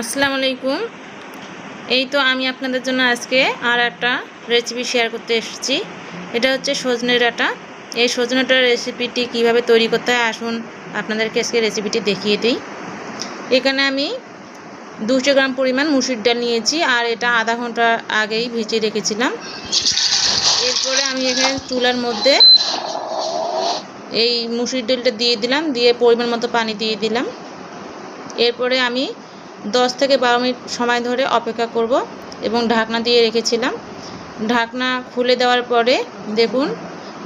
আসসালামু আলাইকুম এই তো আমি আপনাদের জন্য আজকে আর একটা রেসিপি শেয়ার করতে এসেছি। এটা হচ্ছে সজনে ডাঁটা এই সজনে ডাঁটার রেসিপিটি কীভাবে তৈরি করতে হয় আসুন আপনাদেরকে আজকে রেসিপিটি দেখিয়ে দিই। এখানে আমি দুশো গ্রাম পরিমাণ মুসুর ডাল নিয়েছি আর এটা আধা ঘণ্টা আগেই ভিজিয়ে রেখেছিলাম। এরপরে আমি এখানে চুলার মধ্যে এই মুসুর ডালটা দিয়ে দিলাম, দিয়ে পরিমাণ মতো পানি দিয়ে দিলাম। এরপরে আমি দশ থেকে বারো মিনিট সময় ধরে অপেক্ষা করব এবং ঢাকনা দিয়ে রেখেছিলাম। ঢাকনা খুলে দেওয়ার পরে দেখুন,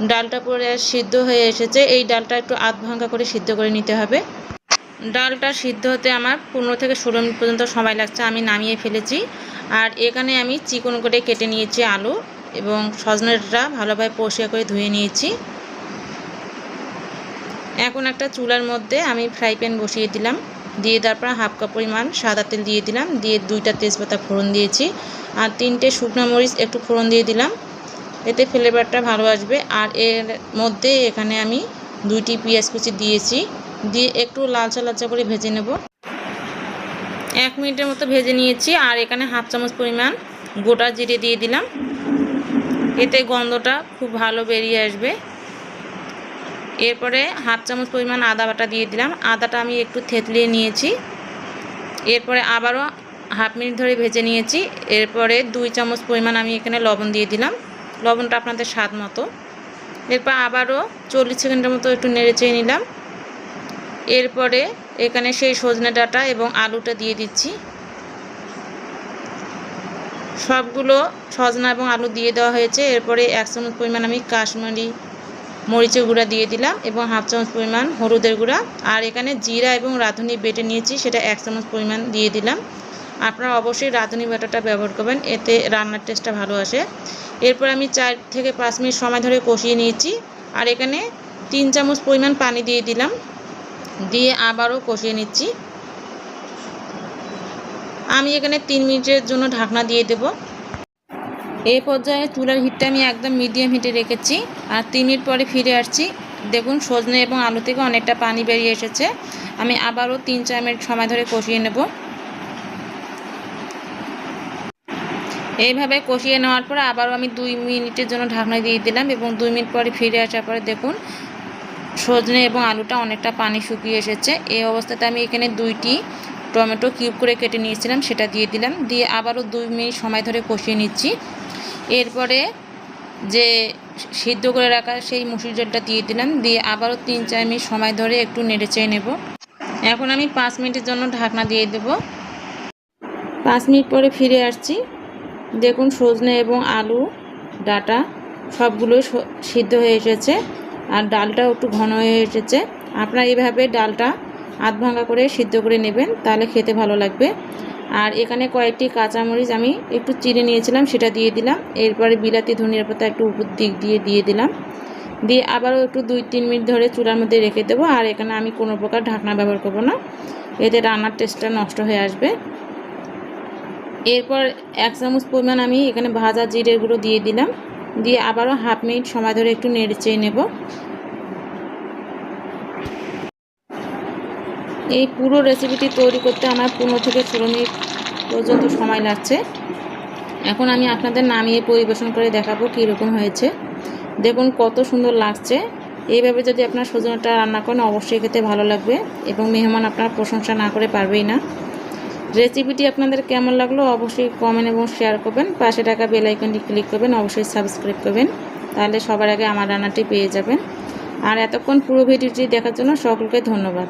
ডালটা পরে সিদ্ধ হয়ে এসেছে। এই ডালটা একটু আধ ভাঙ্গা করে সিদ্ধ করে নিতে হবে। ডালটা সিদ্ধ হতে আমার পনেরো থেকে ষোলো মিনিট পর্যন্ত সময় লাগছে। আমি নামিয়ে ফেলেছি। আর এখানে আমি চিকন করে কেটে নিয়েছি আলু এবং সজনেটা ভালোভাবে পরিষ্কার করে ধুয়ে নিয়েছি। এখন একটা চুলার মধ্যে আমি ফ্রাই প্যান বসিয়ে দিলাম। দিয়ে তারপর হাফ কাপ পরিমাণ সাদা তেল দিয়ে দিলাম। দিয়ে দুইটা তেজপাতা ফোড়ন দিয়েছি। আর তিনটে শুকনো মরিচ একটু ফোড়ন দিয়ে দিলাম। এতে ফ্লেভারটা ভালো আসবে। আর এর মধ্যে এখানে আমি দুইটি পেঁয়াজ কুচি দিয়েছি। দিয়ে একটু লালচা লালচা করে ভেজে নেব। এক মিনিটের মতো ভেজে নিয়েছি। আর এখানে হাফ চামচ পরিমাণ গোটা জিরে দিয়ে দিলাম। এতে গন্ধটা খুব ভালো বেরিয়ে আসবে। এরপরে হাফ চামচ পরিমাণ আদা বাটা দিয়ে দিলাম। আদাটা আমি একটু থেতলিয়ে নিয়েছি। এরপরে আবারও হাফ মিনিট ধরে ভেজে নিয়েছি। এরপরে দুই চামচ পরিমাণ আমি এখানে লবণ দিয়ে দিলাম। লবণটা আপনাদের স্বাদ মতো। এরপর আবারও চল্লিশ সেকেন্ডের মতো একটু নেড়ে চেয়ে নিলাম। এরপরে এখানে সেই সজনে ডাটা এবং আলুটা দিয়ে দিচ্ছি। সবগুলো সজনা এবং আলু দিয়ে দেওয়া হয়েছে। এরপরে এক চামচ পরিমাণ আমি কাশ্মীরি মরিচের গুঁড়া দিয়ে দিলাম এবং হাফ চামচ পরিমাণ হলুদের গুঁড়া। আর এখানে জিরা এবং রাঁধুনি বেটে নিয়েছি, সেটা এক চামচ পরিমাণ দিয়ে দিলাম। আপনারা অবশ্যই রাঁধুনি বাটাটা ব্যবহার করবেন, এতে রান্নার টেস্টটা ভালো আসে। এরপর আমি চার থেকে পাঁচ মিনিট সময় ধরে কষিয়ে নিয়েছি। আর এখানে তিন চামচ পরিমাণ পানি দিয়ে দিলাম, দিয়ে আবারও কষিয়ে নিচ্ছি। আমি এখানে তিন মিনিটের জন্য ঢাকনা দিয়ে দেবো। এই পর্যায়ে চুলার হিটটা আমি একদম মিডিয়াম হিটে রেখেছি। আর তিন মিনিট পরে ফিরে আসছি। দেখুন, সজনে এবং আলু থেকে অনেকটা পানি বেরিয়ে এসেছে। আমি আবারও তিন চার মিনিট সময় ধরে কষিয়ে নেব। এইভাবে কষিয়ে নেওয়ার পর আবারও আমি দুই মিনিটের জন্য ঢাকনা দিয়ে দিলাম এবং দুই মিনিট পরে ফিরে আসার পরে দেখুন, সজনে এবং আলুটা অনেকটা পানি শুকিয়ে এসেছে। এই অবস্থাতে আমি এখানে দুইটি টমেটো কিউব করে কেটে নিয়েছিলাম, সেটা দিয়ে দিলাম। দিয়ে আবারও দুই মিনিট সময় ধরে কষিয়ে নিচ্ছি। এরপরে যে সিদ্ধ করে রাখা সেই মুসুর জলটা দিয়ে দিলাম, দিয়ে আবারও তিন চার মিনিট সময় ধরে একটু নেড়ে চেয়ে নেব। এখন আমি পাঁচ মিনিটের জন্য ঢাকনা দিয়ে দেব। পাঁচ মিনিট পরে ফিরে আসছি। দেখুন সজনে এবং আলু, ডাটা সবগুলো সিদ্ধ হয়ে এসেছে আর ডালটাও একটু ঘন হয়ে এসেছে। আপনারা এইভাবে ডালটা আধ ভাঙা করে সিদ্ধ করে নেবেন, তাহলে খেতে ভালো লাগবে। আর এখানে কয়েকটি কাঁচামরিচ আমি একটু চিড়ে নিয়েছিলাম, সেটা দিয়ে দিলাম। এরপরে বিলাতি ধনিয়ার পাতা একটু উপর দিক দিয়ে দিয়ে দিলাম। দিয়ে আবারও একটু দুই তিন মিনিট ধরে চুলার মধ্যে রেখে দেবো। আর এখানে আমি কোনো প্রকার ঢাকনা ব্যবহার করব না। এতে রান্নার টেস্টটা নষ্ট হয়ে আসবে। এরপর এক চামচ পরিমাণ আমি এখানে ভাজা জিরের গুঁড়ো দিয়ে দিলাম। দিয়ে আবারও হাফ মিনিট সময় ধরে একটু নেড়ে চেয়ে নেব। এই পুরো রেসিপিটি তৈরি করতে আমার পনেরো থেকে ষোলো মিনিট পর্যন্ত সময় লাগছে। এখন আমি আপনাদের নামিয়ে পরিবেশন করে দেখাবো কীরকম হয়েছে। দেখুন কত সুন্দর লাগছে। এইভাবে যদি আপনার সজনাটা রান্না করেন, অবশ্যই খেতে ভালো লাগবে এবং মেহমান আপনার প্রশংসা না করে পারবেই না। রেসিপিটি আপনাদের কেমন লাগল অবশ্যই কমেন্ট এবং শেয়ার করবেন। পাশে টাকা বেলাইকনটি ক্লিক করবেন, অবশ্যই সাবস্ক্রাইব করবেন। তাহলে সবার আগে আমার রান্নাটি পেয়ে যাবেন। আর এতক্ষণ পুরো ভিডিওটি দেখার জন্য সকলকে ধন্যবাদ।